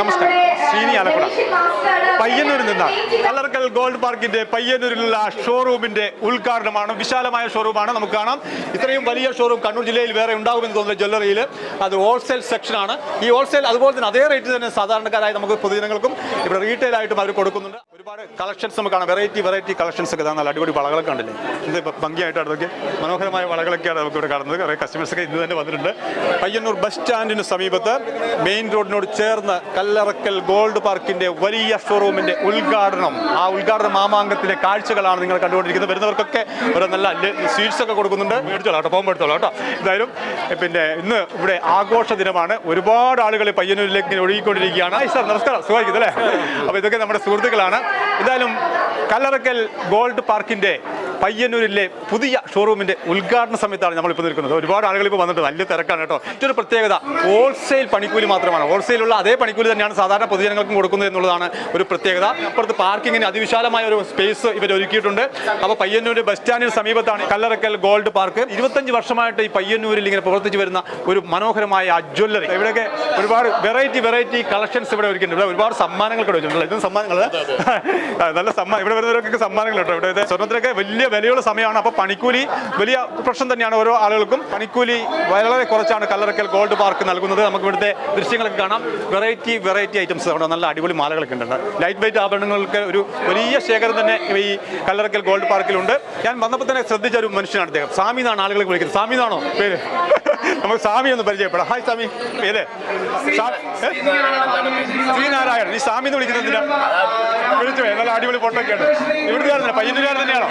നമസ്കാരം. ശ്രീനി ആലക്കുട പയ്യന്നൂരിൽ നിന്നാണ് കല്ലറക്കൽ ഗോൾഡ് പാർക്കിന്റെ പയ്യന്നൂരിലുള്ള ഷോറൂമിന്റെ ഉദ്ഘാടനമാണ് വിശാലമായ ഷോറൂമാണ്. നമുക്ക് കാണാം. ഇത്രയും വലിയ ഷോറൂം കണ്ണൂർ ജില്ലയിൽ വേറെ ഉണ്ടാകുമെന്ന് തോന്നുന്ന ജ്വല്ലറിയിൽ. അത് ഹോൾസെയിൽ സെക്ഷനാണ് ഈ ഹോൾസെയിൽ അതുപോലെ തന്നെ അതേ റേറ്റ് തന്നെ സാധാരണക്കാരായ നമുക്ക് പൊതുജനങ്ങൾക്കും ഇവിടെ റീറ്റെയിൽ ആയിട്ടും അവർ കൊടുക്കുന്നുണ്ട്. ഒരുപാട് കളക്ഷൻസ് നമുക്ക് കാണാം. വെറൈറ്റി വെറൈറ്റി കളക്ഷൻസ് ഒക്കെ നല്ല അടിപൊളി വളകളൊക്കെ ഉണ്ടല്ലേ ഇത് ഭംഗിയായിട്ടാണ് ഭംഗിയായിട്ട് അതൊക്കെ മനോഹരമായ വളകളൊക്കെയാണ് നമുക്ക് ഇവിടെ കാണുന്നത്. കുറേ കസ്റ്റമേഴ്സ് ഒക്കെ ഇന്ന് തന്നെ വന്നിട്ടുണ്ട്. പയ്യന്നൂർ ബസ് സ്റ്റാൻഡിന് സമീപത്ത് മെയിൻ റോഡിനോട് ചേർന്ന് കല്ലറക്കൽ ഗോൾഡ് പാർക്കിന്റെ വലിയ ഷോറൂമിന്റെ ഉദ്ഘാടനം. ആ ഉദ്ഘാടന മാമാങ്കത്തിലെ കാഴ്ചകളാണ് നിങ്ങൾ കണ്ടുകൊണ്ടിരിക്കുന്നത്. വരുന്നവർക്കൊക്കെ ഒരു നല്ല സ്വീറ്റ്സ് ഒക്കെ കൊടുക്കുന്നുണ്ട്. മേടിച്ചോളാം കേട്ടോ പോകുമ്പോൾ എടുത്തോളാം കേട്ടോ. എന്തായാലും പിന്നെ ഇന്ന് ഇവിടെ ആഘോഷ ദിനമാണ്. ഒരുപാട് ആളുകൾ പയ്യന്നൂരിലേക്ക് ഒഴുകിക്കൊണ്ടിരിക്കുകയാണ്. സാർ നമസ്കാരം. സുഖമായിരിക്കും അല്ലേ? അപ്പോൾ ഇതൊക്കെ നമ്മുടെ സുഹൃത്തുക്കളാണ്. എന്തായാലും കല്ലറക്കൽ ഗോൾഡ് പാർക്കിന്റെ പയ്യന്നൂരിലെ പുതിയ ഷോറൂമിന്റെ ഉദ്ഘാടന സമയത്താണ് നമ്മളിപ്പോൾ നിൽക്കുന്നത്. ഒരുപാട് ആളുകൾ ഇപ്പോൾ വന്നിട്ട് വലിയ തിരക്കാണ് കേട്ടോ. മറ്റൊരു പ്രത്യേകത ഹോൾസെയിൽ പണിക്കൂലി മാത്രമാണ്. ഹോൾസെയിലുള്ള അതേ പണിക്കൂലി തന്നെയാണ് സാധാരണ പൊതുജനങ്ങൾക്കും കൊടുക്കുന്നത് എന്നുള്ളതാണ് ഒരു പ്രത്യേകത. അപ്പുറത്ത് പാർക്കിങ്ങിന് അതിവിശാലമായ ഒരു സ്പേസ് ഇവർ ഒരുക്കിയിട്ടുണ്ട്. അപ്പോൾ പയ്യന്നൂർ ബസ് സ്റ്റാൻഡിന് സമീപത്താണ് കല്ലറക്കൽ ഗോൾഡ് പാർക്ക് ഇരുപത്തഞ്ച് വർഷമായിട്ട് ഈ പയ്യന്നൂരിൽ ഇങ്ങനെ പ്രവർത്തിച്ചു വരുന്ന ഒരു മനോഹരമായ ജ്വല്ലറി ഇവിടെയൊക്കെ ഒരുപാട് വെറൈറ്റി വെറൈറ്റി കളക്ഷൻസ് ഇവിടെ ഒരുക്കിയിട്ടുണ്ട്. ഇവിടെ ഒരുപാട് സമ്മാനങ്ങൾ ഇവിടെ വെച്ചിട്ടുണ്ട്. ഇതും സമ്മാനങ്ങൾ നല്ല സമ്മാനം ഇവിടെ വരുന്നവരൊക്കെ സമ്മാനങ്ങൾ കേട്ടോ. ഇവിടെ സ്വർണത്തിലൊക്കെ വലിയ വിലയുള്ള സമയമാണ്. അപ്പോൾ പണിക്കൂലി വലിയ പ്രശ്നം തന്നെയാണ് ഓരോ ആളുകൾക്കും. പണിക്കൂലി വളരെ കുറച്ചാണ് കല്ലറക്കൽ ഗോൾഡ് പാർക്ക് നൽകുന്നത്. നമുക്ക് ഇവിടുത്തെ ദൃശ്യങ്ങളൊക്കെ കാണാം. വെറൈറ്റി വെറൈറ്റി ഐറ്റംസ് അവിടെ നല്ല അടിപൊളി മാലകളൊക്കെ ഉണ്ട്. ലൈറ്റ് വെയിറ്റ് ആഭരണങ്ങൾക്ക് ഒരു വലിയ ശേഖരം തന്നെ ഈ കല്ലറക്കൽ ഗോൾഡ് പാർക്കിലുണ്ട്. ഞാൻ വന്നപ്പോൾ തന്നെ ശ്രദ്ധിച്ച ഒരു മനുഷ്യനാണ് അദ്ദേഹം. സ്വാമി എന്നാണ് ആളുകളെ വിളിക്കുന്നത്. സ്വാമി എന്നാണോ പേര്? നമുക്ക് സ്വാമി ഒന്ന് പരിചയപ്പെടാം. ഹായ് സ്വാമി. ഏതേ? ശ്രീനാരായണൻ. ഈ സ്വാമി എന്ന് വിളിക്കുന്നത് എന്തിനാ? വിളിച്ചു. നല്ല അടിപൊളി ഫോട്ടോ ഒക്കെയാണ് ഇവിടുത്തെ പയ്യന്നൂരുകാരൻ തന്നെയാണോ?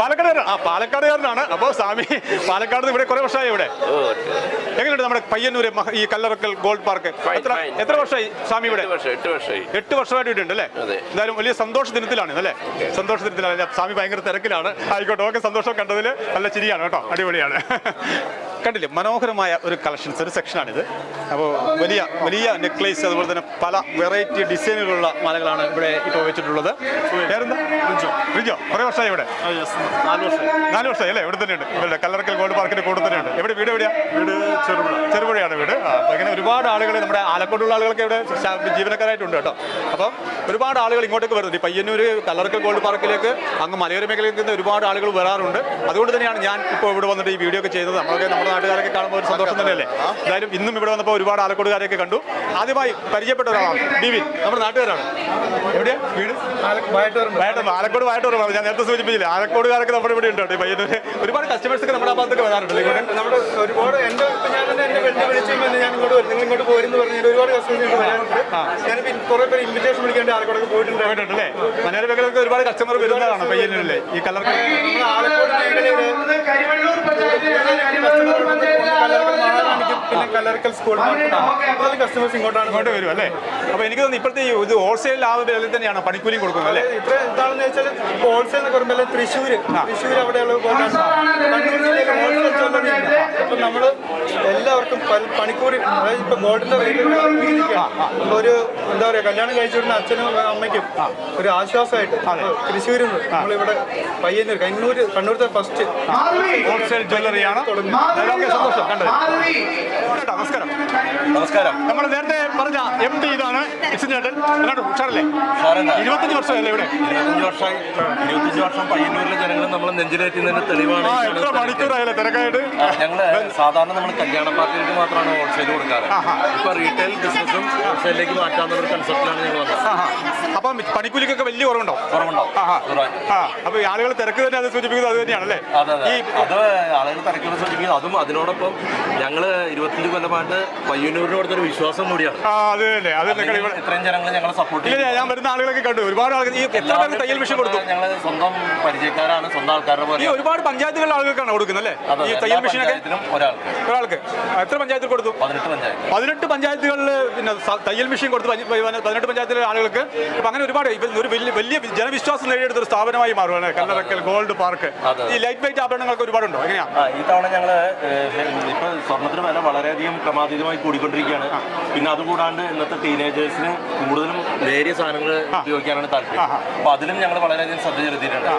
പാലക്കാട്. ആ പാലക്കാടുകാരനാണ്. അപ്പോൾ സ്വാമി പാലക്കാട് ഇവിടെ കുറെ വർഷമായി ഇവിടെ. എങ്ങനെയുണ്ട് നമ്മുടെ പയ്യന്നൂര് ഈ കല്ലറക്കൽ ഗോൾഡ് പാർക്ക്? എത്ര. എത്ര വർഷമായി സ്വാമി ഇവിടെ? എട്ട് വർഷം എട്ട് വർഷമായിട്ട് ഇവിടെ ഉണ്ട് അല്ലേ? എന്തായാലും വലിയ സന്തോഷ ദിനത്തിലാണ് അല്ലേ സന്തോഷ ദിനത്തിലാണ്? സ്വാമി ഭയങ്കര തിരക്കിലാണ്. ആയിക്കോട്ടെ ഓക്കെ സന്തോഷം കണ്ടതിൽ നല്ല ചിരിയാണ് കേട്ടോ. അടിപൊളിയാണ്. കണ്ടില്ലേ? മനോഹരമായ ഒരു കളക്ഷൻസ് ഒരു സെക്ഷനാണിത് അപ്പോൾ വലിയ വലിയ നെക്ലേസ് അതുപോലെ തന്നെ പല വെറൈറ്റി ഡിസൈനുകളുള്ള മാലകളാണ് ഇവിടെ ഇപ്പോൾ വെച്ചിട്ടുള്ളത്. റിജോ. കുറേ വർഷമായി ഇവിടെ? നാല് വർഷം നാല് വർഷമായി അല്ലേ? ഇവിടെ തന്നെയുണ്ട്. ഇവിടെ കല്ലറക്കൽ ഗോൾഡ് പാർക്കിന്റെ കൂടെ തന്നെയുണ്ട്. എവിടെ? വീട് എവിടെയാ? വീട് ചെറുപുഴ. ചെറുപുഴയാണ് വീട്. അപ്പോൾ ഇങ്ങനെ ഒരുപാട് ആളുകൾ നമ്മുടെ ആലക്കോട്ടുള്ള ആളുകളൊക്കെ ഇവിടെ ജീവനക്കാരായിട്ടുണ്ട് കേട്ടോ. അപ്പം ഒരുപാട് ആളുകൾ ഇങ്ങോട്ടേക്ക് വരുന്നുണ്ട്. ഈ പയ്യന്നൂർ കല്ലറക്കൽ ഗോൾഡ് പാർക്കിലേക്ക് അങ്ങ് മലയോര മേഖലയിൽ നിന്ന് ഒരുപാട് ആളുകൾ വരാറുണ്ട്. അതുകൊണ്ട് തന്നെയാണ് ഞാൻ ഇപ്പോൾ ഇവിടെ വന്നിട്ട് ഈ വീഡിയോ ഒക്കെ ചെയ്തത് നമ്മളൊക്കെ നമ്മുടെ നാട്ടുകാരൊക്കെ കാണുമ്പോൾ ഒരു സന്തോഷം തന്നെയല്ലേ? എന്തായാലും ഇന്നും ഇവിടെ വന്നപ്പോൾ ഒരുപാട് ആലക്കോടുകാരെയൊക്കെ കണ്ടു. ആദ്യമായി പരിചയപ്പെട്ട ഒരാളാണ്. ഡിവിൻ നമ്മുടെ നാട്ടുകാരാണ്. എവിടെയാ വീട്? വയറ്റൂർ ആലക്കോട് വായിട്ട് പറഞ്ഞു ഞാൻ നേരത്തെ സൂചിപ്പിച്ചില്ല ആലക്കോടുകാരൊക്കെ നമ്മുടെ ഇവിടെ ഉണ്ട് പയ്യന്നൂർ ഒരുപാട് കസ്റ്റമേഴ്സ് ഒക്കെ നമ്മുടെ ഭാഗത്തൊക്കെ വരാറുണ്ട് നമ്മുടെ ഒരുപാട് ഇപ്പൊ ഞാൻ തന്നെ എന്നെ വെള്ളി വിളിച്ചു ഞാൻ ഇങ്ങോട്ട് വരും. നിങ്ങൾ ഇങ്ങോട്ട് പോരെന്ന് പറഞ്ഞാൽ ഒരുപാട് കസ്റ്റമേഴ്സ് വരാനുണ്ട് ഞാനിപ്പോ കുറെ പേര് ഇൻവിറ്റേഷൻ വിളിക്കേണ്ട ആലക്കോടൊക്കെ പോയിട്ടുണ്ട് അല്ലേ മനോരമകളൊക്കെ ഒരുപാട് കസ്റ്റമർ വരുന്നതാണ് പയ്യന്നൂരിലെ. ഈ കളർ നമ്മുടെ ആലക്കോട് മേഖലയിൽ കല്ലറക്കൽ പിന്നെ കല്ലറക്കൽ സ്കൂൾ കൂടുതൽ കസ്റ്റമേഴ്സ് ഇങ്ങോട്ടാണ് ഇങ്ങോട്ട് വരും അല്ലേ? അപ്പോൾ എനിക്ക് തോന്നുന്നു ഇപ്പോഴത്തെ ഇത് ഹോൾസെയിൽ ആ വിലയിൽ തന്നെയാണ് പണിക്കൂലി കൊടുക്കുന്നത് അല്ലേ? ഇത്ര എന്താണെന്ന് വെച്ചാൽ ഹോൾസെയിൽ എന്ന് പറയുമ്പോൾ തൃശ്ശൂർ തൃശ്ശൂർ അവിടെയുള്ള അപ്പം നമ്മൾ എല്ലാവർക്കും പണിക്കൂലി അതായത് ഇപ്പൊ ഗോൾഡിന്റെ റേറ്റ് ഒരു എന്താ പറയുക കല്യാണം കഴിച്ചിരുന്ന അച്ഛനും അമ്മയ്ക്കും ഒരു ആശ്വാസമായിട്ട് തൃശ്ശൂരിൽ നിന്ന് നമ്മളിവിടെ പയ്യന്നൂർ കണ്ണൂർ കണ്ണൂരത്തെ ഫസ്റ്റ് ഹോൾസെയിൽ ജ്വല്ലറിയാണ് സന്തോഷം. കണ്ടത് നമസ്കാരം. നമസ്കാരം. നമ്മൾ നേരത്തെ പറഞ്ഞ എം ടി ഇതാണ് ഇക്സൻ ചേട്ടൻ എന്നാണ് ഉഷാറല്ലേ. ഇരുപത്തഞ്ച് വർഷമല്ലേ ഇവിടെ? ഇരുപത്തഞ്ച് വർഷം പയ്യന്നൂരിലെ ജനങ്ങൾ നമ്മൾ നെഞ്ചിലേറ്റുന്നതിന്റെ തെളിവാണ് എത്ര കാണുന്ന തിരക്കായിട്ട്? ഞങ്ങൾ സാധാരണ നമ്മൾ കല്യാണ പാർട്ടികൾക്ക് മാത്രമാണ് ഹോൾസെയിൽ കൊടുക്കാറ്. ഇപ്പൊ റീറ്റെയിൽ ബിസിനസ്സും ഹോൾസെയിലേക്ക് മാറ്റാവുന്ന ഒരു കൺസെപ്റ്റിലാണ് ഞങ്ങൾ വന്നത്. അപ്പം പണിക്കൂലിക്കൊക്കെ വലിയ കുറവുണ്ടോ? കുറവുണ്ടോ? അപ്പൊ ആളുകൾ തിരക്ക് തന്നെ അത് സൂചിപ്പിക്കുന്നത് അത് തന്നെയാണല്ലേ? ഈ അത് ആളുകൾ തിരക്കുകൾ സൂചിപ്പിക്കുന്നത്. അതും അതിനോടൊപ്പം ഞങ്ങൾ ഇരുപത്തിയഞ്ച് കൊല്ലമായിട്ട് പയ്യന്നൂരിന് ഒരു വിശ്വാസം കൂടിയാണ്. ആ അത് തന്നെ അത് ഇത്രയും ജനങ്ങൾ ഞങ്ങളെ സപ്പോർട്ട് ഇല്ല ഞാൻ വരുന്ന ആളുകളൊക്കെ കണ്ടു. ഒരുപാട് ആളുകൾ ഈ എത്ര പേർക്ക് തയ്യൽ മെഷീൻ കൊടുത്തു? ഞങ്ങൾ സ്വന്തം പരിചയക്കാരാണ് സ്വന്തം ആൾക്കാരുടെ ഈ പോലെ ഒരുപാട് പഞ്ചായത്തുകളിലെ ആളുകൾക്കാണ് കൊടുക്കുന്നത് അല്ലേ? ഈ തയ്യൽ മെഷീനൊക്കെ? പഞ്ചായത്തിലും ഒരാൾക്ക്. ഒരാൾക്ക്. എത്ര പഞ്ചായത്തിൽ കൊടുത്തു? പതിനെട്ട് പഞ്ചായത്ത്. പതിനെട്ട് പഞ്ചായത്തുകളിൽ പിന്നെ തയ്യൽ മെഷീൻ കൊടുത്ത് പതി- പതി- പതിനെട്ട് പഞ്ചായത്തിലെ ആളുകൾക്ക് അപ്പൊ അങ്ങനെ ഒരുപാട് ഒരു വലിയ ജനവിശ്വാസം നേടിയെടുത്ത ഒരു സ്ഥാപനമായി മാറുകയാണ് കല്ലറക്കൽ ഗോൾഡ് പാർക്ക്. ഈ ലൈറ്റ് വെയിറ്റ് ആഭരണങ്ങൾക്ക് ഒരുപാടുണ്ടോ? എങ്ങനെയാ? ആ, ഈ തവണ ഞങ്ങൾ ഇപ്പൊ സ്വർണത്തിന് വില വളരെയധികം ക്രമാതീതമായി കൂടിക്കൊണ്ടിരിക്കുകയാണ്. പിന്നെ അതുകൂടാണ്ട് ഇന്നത്തെ ടീനേജേഴ്സിന് കൂടുതലും നേരിയ സാധനങ്ങൾ ഉപയോഗിക്കാനാണ് താല്പര്യം. അപ്പൊ അതിലും ഞങ്ങൾ വളരെയധികം ശ്രദ്ധ ചെലുത്തിയിട്ടുണ്ട്.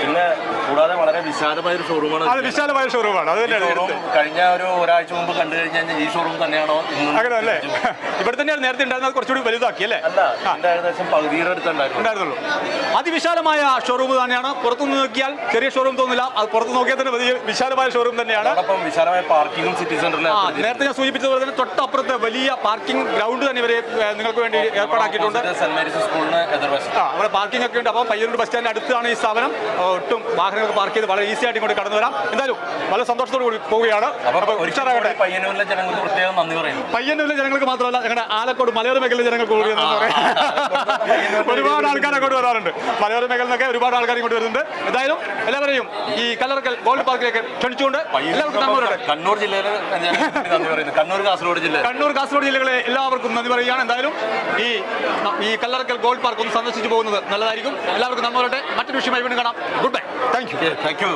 പിന്നെ കൂടാതെ വളരെ വിശാലമായ ഒരു ഷോറൂമാണ് അത് വിശാലമായ ഷോറൂമാണ് അത് ഷോറൂം കഴിഞ്ഞ ഒരു ഒരാഴ്ച മുമ്പ് കണ്ടു കഴിഞ്ഞാൽ ഈ ഷോറൂം തന്നെയാണോ അങ്ങനെ അല്ലേ ഇവിടെ തന്നെയാണ് നേരത്തെ ഉണ്ടായിരുന്നത് കുറച്ചുകൂടി വലുതാക്കി അല്ലേ? പകുതിയുടെ ഉണ്ടായിരുന്നുള്ളൂ. അതിവിശാലമായ ഷോറൂം തന്നെയാണ്. പുറത്തുനിന്ന് നോക്കിയാൽ ചെറിയ ഷോറൂം തോന്നില്ല. അത് പുറത്ത് നോക്കിയാൽ തന്നെ വലിയ വിശാലമായ ഷോറൂം തന്നെയാണ്. വിശാലമായ പാർക്കിംഗും സിറ്റി നേരത്തെ ഞാൻ സൂചിപ്പിച്ചതുപോലെ തന്നെ തൊട്ടപ്പുറത്ത് വലിയ പാർക്കിംഗ് ഗ്രൗണ്ട് തന്നെ ഇവരെ നിങ്ങൾക്ക് വേണ്ടി ഏർപ്പാടാക്കിയിട്ടുണ്ട്. അവിടെ പാർക്കിംഗ് ഒക്കെ ഉണ്ട്. അപ്പോൾ പയ്യന്നൂർ ബസ് സ്റ്റാൻഡിന് അടുത്താണ് ഈ സ്ഥാപനം. ഒട്ടും വാഹനങ്ങൾ പാർക്ക് ചെയ്ത് വളരെ ഈസി ആയിട്ട് ഇങ്ങോട്ട് കടന്നു വരാം. എന്തായാലും വളരെ സന്തോഷത്തോടു കൂടി പോവുകയാണ്. പയ്യന്നൂരിലെ ജനങ്ങൾക്ക് പ്രത്യേകം നന്ദി പറയുന്നു. പയ്യന്നൂരിലെ ജനങ്ങൾക്ക് മാത്രമല്ല ഞങ്ങളുടെ ആലക്കോട് മലയോര മേഖലയിലെ ജനങ്ങൾ കൂടി എന്ന് പറയാം. ഒരുപാട് ആൾക്കാരെ അങ്ങോട്ട് വരാറുണ്ട്. മലയോര മേഖലയിൽ നിന്നൊക്കെ ഒരുപാട് ആൾക്കാർ ഇങ്ങോട്ട് വരുന്നുണ്ട്. എന്തായാലും എല്ലാവരെയും ഈ കല്ലറക്കൽ ഗോൾഡ് പാർക്കിലേക്ക് ക്ഷണിച്ചുകൊണ്ട് എല്ലാവർക്കും കണ്ണൂർ ജില്ലയിലെ കണ്ണൂർ കാസർഗോഡ് ജില്ല. കണ്ണൂർ കാസർഗോഡ് ജില്ലകളെ എല്ലാവർക്കും നന്ദി പറയുകയാണ്. എന്തായാലും ഈ ഈ കല്ലറക്കൽ ഗോൾഡ് പാർക്ക് ഒന്ന് സന്ദർശിച്ചു പോകുന്നത് നല്ലതായിരിക്കും. എല്ലാവർക്കും നന്ദി പറയട്ടെ. മറ്റൊരു വിഷയമായി വീണ്ടും കാണാം. Good bye thank you thank you